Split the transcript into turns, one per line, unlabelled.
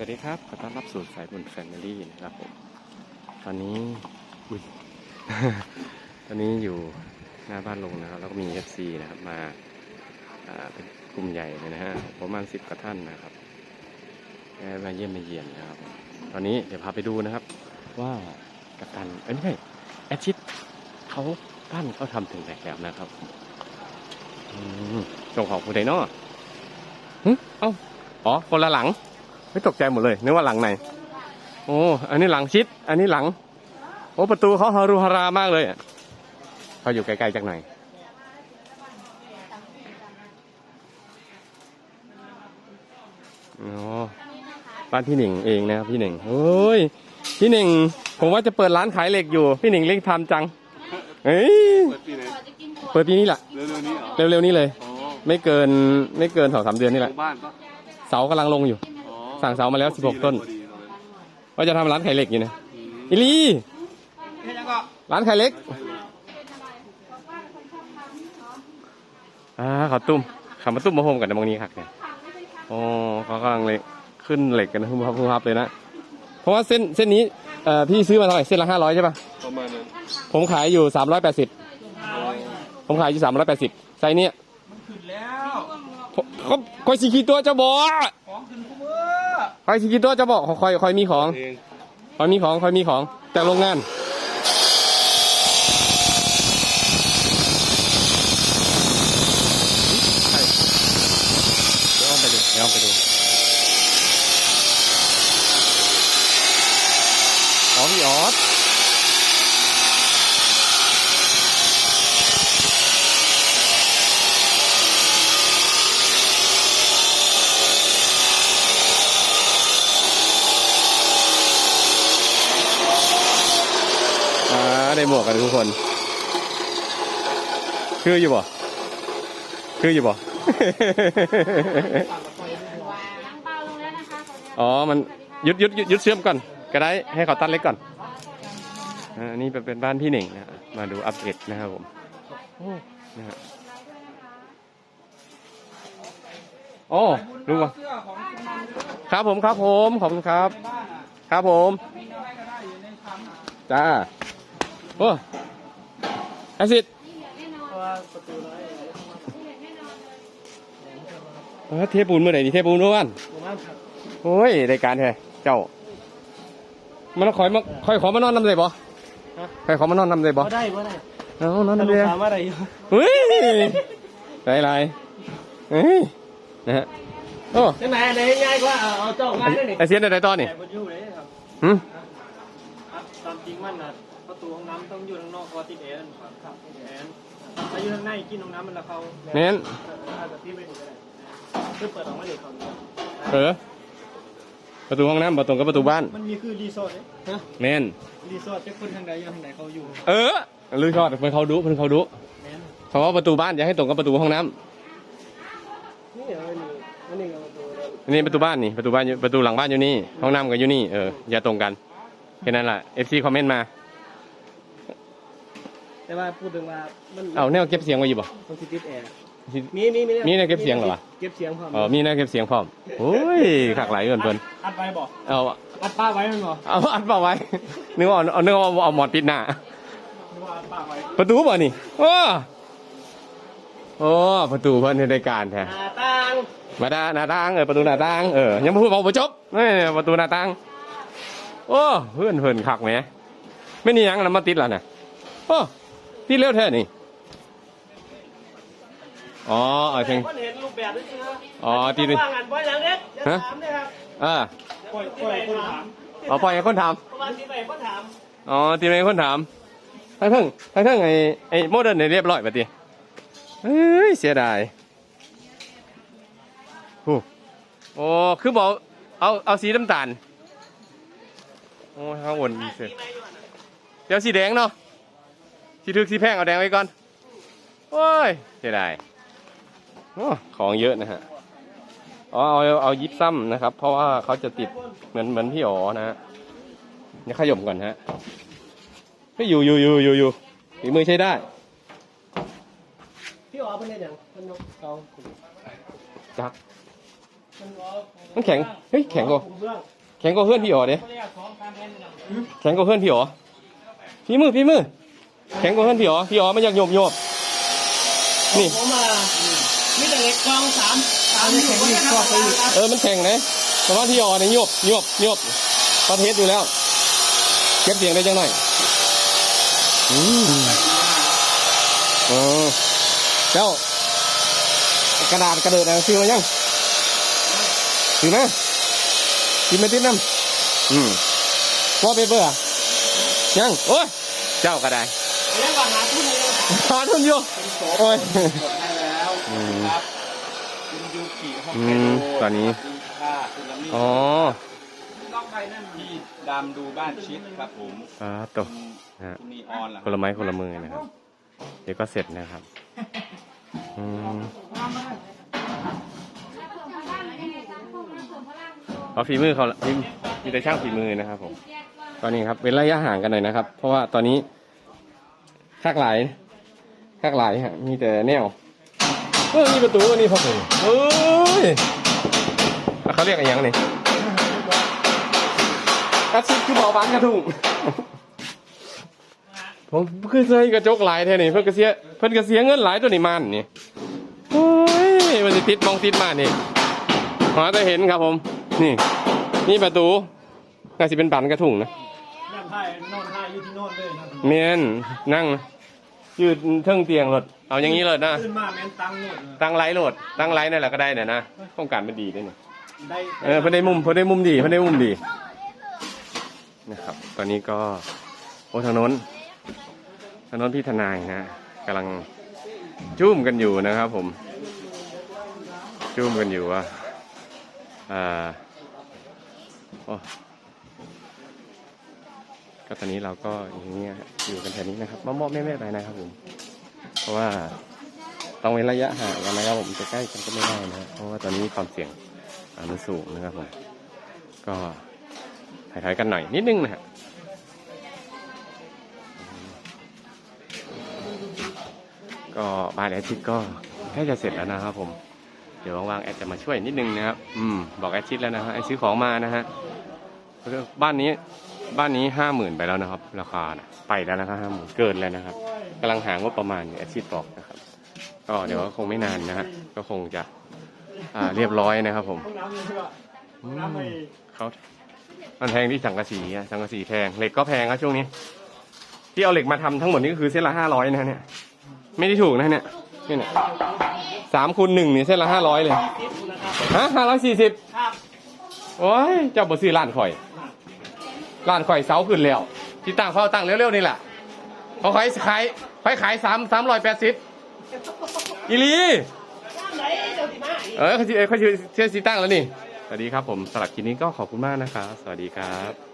สวัสดีครับ ขอต้อนรับสู่สายบุญแฟมิลี่นะครับผม ตอนนี้ อุ๊ยตอนนี้อยู่หน้าบ้านลงนะครับ แล้วก็มี FC นะครับมาเป็นกลุ่มใหญ่เลยนะฮะ ประมาณสิบกว่าท่านนะครับแมาเยี่ยมมาเยียนนะครับ ตอนนี้เดี๋ยวพาไปดูนะครับ ว่ากัปตัน เอ้ยไม่ใช่แอชิดเขาบ้านเขาทำถึงไหนแล้วนะครับอืมส่งของผู้ใดเนาะเอ้า อ๋อ คนละหลัง ไม่ตกใจหมดเลยนึกว่าหลังไหน โอ้อันนี้หลังชิด อันนี้หลัง โอ้ประตูเขาฮารุฮารามากเลยอะเขาอยู่ไกลๆจากไหนอ๋อบ้านพี่หนิงเองนะครับพี่หนิงโอ้ยพี่หนิงผมว่าจะเปิดร้านขายเหล็กอยู่ พี่หนิงเล็กทำจังเฮ้ย
เปิดปีไหน
เปิดปีนี้แหละ
เร็วๆนี้เหรอ
เร็วๆนี้เลย
อ๋อ
ไม่เกินไม่เกินสองสามเดือนนี่
ข
แห
อ
ละ
งบ้านปะ
เสากำลังลงอยู่
อ๋อ
สั่งเสามาแล้ว 16 ต้น
พอดีตอนนั้น
ว่าจะทำร้านขายเหล็กอยู่นะ
อืม
อิลีร้านขายเหล็กอ่าเขาตุ้มเขามาตุ้มมาโฮมกันในบางนี้ครับเนี่ยโอ้เขากำลังเลยขึ้นเหล็กกันฮึมฮับฮึมฮับเลยนะ เพราะว่าเส้นเส้นนี้เอ่อพี่ซื้อมาเท่าไหร่เส้นละห้าร้อยใช่ป่ะ
ประมาณนั้น
ผมขายอยู่สามร้อยแปดสิบผมขายอยู่สามร้อยแปดสิบไซส์เนี้ย
ขึ้นแล้ว
ผมเขาคอยสีขีตัวเจะบอก
ของขึ้นคู่มือ
คอยสีขีตัวเจะบอกคอยคอยมีของ
เอง
คอยมีของคอยมีของจากโรงงานเดี๋ยวเอาไปดูเดี๋ยวเอาไปดูอ๋อพี่ออสอ่า ได้หมวกกันทุกคน คืออยู่บ่คืออยู่บ่
วางเบาลงแล้วนะคะตอนนี้
อ๋อ มันยุดยุดยุดยุดเชื่อมก่อน ก็ได้ให้เขาตัดเล็กก่อนอ่าอันนี้เป็นเป็นบ้านพี่หนึ่งนะฮะมาดูอัปเดตนะครับผมโอ้นะฮะโอ้รู้ป่ะ
เสื้อของคุณมันเยอะ
ครับผมครับผม ขอบคุณครับ
ในบ้านอะ
ครับผม
มีอะไรก็ได้อยู่ในชั้นอะ
จ้า โอ้แอซิด
แน่นอน
ว่าประตูน้อย
แน่นอนเลย
เออเทปูนเมื่อไหร่นี่เทปูนเมื่อวาน
ผมว่าครับ
โอ้ยรายการแท้เจ้า มันคอยมาคอยขอมานอนนำเลยบ่คอยขอมานอนนำเลยบ่
ก็ได้ก็ได้
เอานอน
ถ้านำลู
เล
ก
ย
ค้ามาอะไรอยู่
เฮ้ยไรไรเฮ้ยนะฮะโอ้
จังไหนอันไหนง่ายกว่าเอาเอาเจ้าง่ายได้หนิ
ไอเสียนอะไรตอนนี่
แต่บนอยู่เลยครับ
หืม
ครับตามจริงมันน่ะ ประตูห้องน้ำต้องอยู่ข้างนอกเพราะติดแอร์ครับครับติดแอร์ถ้าอยู่ข้างในกินห้องน้ำมันละเขา
เน้น
อาจจะที่ไม่ถูกก็ได้คือเปิดออกมาเดี๋ยวเขา
เออประตูห้องน้ำประตูกับประตูบ้าน
มันมีคือรีสอร์ทเนี่ย
แมน
รีสอร์ทจะคนทางใดอยู่ทางไหนเขาอยู่
เออลือชอดเพิ่นเขาดูเพิ่นเขาดู
แม่น
เพราะว่าประตูบ้านอย่าให้ตรงกับประตูห้องน้ำ
นี่เดี๋ยวมันมีมันหนึ่งกับประตูเลย
อันนี่ประตูบ้านนี่ประตูบ้านอยู่ประตูหลังบ้านอยู่นี่ห้องน้ำก็อยู่นี่เอออย่าตรงกันแค่นั้นแหละ FC คอมเมนต์มา
แต่ว่าพูดถึงว่ามัน
เอาแนวเก็บเสียงไว้อยู่บ่
มันสิติดแอร์
สิ
มีมีมี
มีแนวเก็บเสียงเหรอวะ
เก็บเสียงพร้อม
อ๋อมีแนวเก็บเสียงพร้อมโอ้ยขากหลายเกินเพิ่น
อัดไว้บอก
เอา
อัดป้าไว้มันบอก
เอาอัดเปล่าไว้นึกว่าเอาเอานึกว่าเอาหมอนปิดหน้า
หรือว่าอัดป้าไว้
ประตูบ่นี่โอ้โอ้ประตูเพิ่นในรายการแท้
หน้าต่าง
มาด้าหน้าต่างเออประตูหน้าต่างเออยังไม่พูดบอกบ่จบนี่ประตูหน้าต่างโอ้เพื่อนเพิ่นคักแหมไม่นี่ยังแล้วมาติดแล้วน่ะโอ้ ติดเร็วแท้นี่ อ๋อเอาเพียง
คนเห็นรูปแบบด้วยเชื้อ
อ๋อที่นี่
ว่างานบ่อยหลังเด็กจะ
ฮะ
ถามเลยครับ
อ่า
ปล่อยปล่อยคนถาม
เอาปล่อยให้คนถาม
ประมาณที่ไปคนถาม
อ๋อทีมงานคนถามทั้งทั้งทั้งทั้งไอ้ไอ้โมเดิร์นเนี่ยเรียบร้อยปะทีเฮ้ยเสียดายโอ้โอ้คือบอกเอาเอาสีน้ำตาลโอ้ข้างบนมีเสือเดี๋ยวสีแดงเนาะ สีถึกสีแพงเอาแดงไว้ก่อนโอ้ยเสียดายโอ้ของเยอะนะฮะอ๋อเอาเอายิบซ้ำนะครับ เพราะว่าเขาจะติดเหมือนเหมือนพี่อ๋อนะฮะเดี๋ยวขย่มก่อนฮะเฮ้ยอยู่อยู่อยู่อยู่อยู่ฝีมือใช้ได้
พี่อ๋อเป็นยังเป็นนกเขา
จักมันแข็งเฮ้ยแข็งกว่า
ผมเบื้อง
แข็งกว่าเพื่อนพี่อ๋อเด้
เขาเรียกสองการแทนอย่าง
แข็งกว่าเพื่อนพี่อ๋อพี่มือพี่มือ แข็งกว่าเพื่อนพี่อ๋อพี่อ๋อมันอยากโยบโยบนี่
ผมมามีแต่เล็กกองสามสามอยู่ก็จะทำอะไรครับ
เออมันแข็งนะแต่ว่าพี่อ๋อเนี่ยโยบโยบโยบประเทศอยู่แล้วเก็บเสียงได้จังหน่อยอืมเออเจ้ากระดาษกระเดิดนะซื้อมายังซื้อมากินไม่ติดน้ำอืมวอลเปเปอร์อะยังโอ้ยเจ้าก็ได้
เรียกว่าหาทุนเลย
ทอนทุนอยู่โอ้ย
กดให้แล้ว
อืม
ครับคุณยูกิฮอก
อื
ไก
ม
โด
ตอนนี้
สวัสดีค่ะคุณลำนี่
อ๋อ
ต้องไปนั่นที่ดำดูบ้านชิดครับผม
อ่าตก
คุณ
ฮะ
คุณนีออนล่ะ
คนละไม้คนละมือนะครับ เดี๋ยวก็เสร็จนะครับอืม
ส่วนพลังยังไงตั้งพวกนั้นส่วนพลัง
เพราะฝีมือเขามีมีแต่ช่างฝีมือนะครับผม
แยกว่า
ตอนนี้ครับเป็นระยะห่างกันหน่อยนะครับ เพราะว่าตอนนี้ ข้างหลายข้างหลายฮะมีแต่แนวเออมีประตูอันนี้ครับผมเอ้ยแล้วเขาเรียกอะไรยังนี่กระชิบคือเบาบานกระทุ่งผมคือใส่กระจกหลายแท่นี่เพิ่นกระเสียเพิ่นกระเสียเงินหลายตัวนี้มันนี่โอ้ยมันจะติดมองติดมานี่หาแต่เห็นครับผม นี่ นี่ประตูน่าจะเป็นบันกระถุงนะ
นั่งไทยนอนไทยอยู่ที่โน่นเลยนะ
เมียนนั่ง ยืดเทิงเตียงรถเอาอย่างนี้เลยนะ
ขึ้นมาแม่นตังโน่นเลย
ตั้งไลท์โหลดตั้งไลท์นั่นแหละก็ได้เนี่ยนะโครงการมันดีด้วยเนี่ย
ได้
เออเพิ่นได้มุมเพิ่นได้มุมดีเพิ่นได้มุมดีนะครับ ตอนนี้ก็โอ้ทางโน้นทางโน้นพี่ทนายนะกำลังจุ้มกันอยู่นะครับ ผม จุ้มกันอยู่ว่าอ่าโอ้ ก็ตอนนี้เราก็อย่างเงี้ยอยู่กันแถวนี้นะครับมามอบแม่ๆไปนะครับผม เพราะว่าต้องเว้นระยะห่างกันนะครับผมจะใกล้กันก็ไม่ได้นะเพราะว่าตอนนี้ความเสี่ยงมันสูงนะครับผมก็ถ่ายๆกันหน่อยนิดนึงนะฮะก็บ้านแอดชิดก็ใกล้จะเสร็จแล้วนะครับผม เดี๋ยวว่างๆแอดจะมาช่วยนิดนึงนะครับ อืม บอกแอดชิดแล้วนะฮะไอซื้อของมานะฮะบ้านนี้ บ้านนี้ห้าหมื่นไปแล้วนะครับ ราคานะไปแล้วนะครับห้าหมื่นเกินแล้วนะครับกำลังหางบประมาณอาชีพบอกนะครับ ก็เดี๋ยวก็คงไม่นานนะฮะก็คงจะอ่าเรียบร้อยนะครับ ผม
อื
มเขามันแพงที่สังกะสีอะสังกะสีแพงเหล็กก็แพงครับช่วงนี้ ที่เอาเหล็กมาทำทั้งหมดนี่ก็คือเส้นละห้าร้อยนะเนี่ย ไม่ได้ถูกนะเนี่ยนี่เนี่ยสามคูณหนึ่งเนี่ยเส้นละห้าร้อยเลยฮะห้าร้อยสี่สิบโอ้ยเจ้าบ่ซื้อร้านข่อย ร้านข่อยเสาขึ้นแล้วที่ตั้งเขาตั้งเร็วๆนี่แหละเขาขายขายขายขายสามสามร้อยแปดสิบอีลีเออเขาชื่อเขาชื่อเชื่อซีตั้งแล้วนี่สวัสดีครับผมสำหรับกินนี้ก็ขอบคุณมากนะครับสวัสดีครับ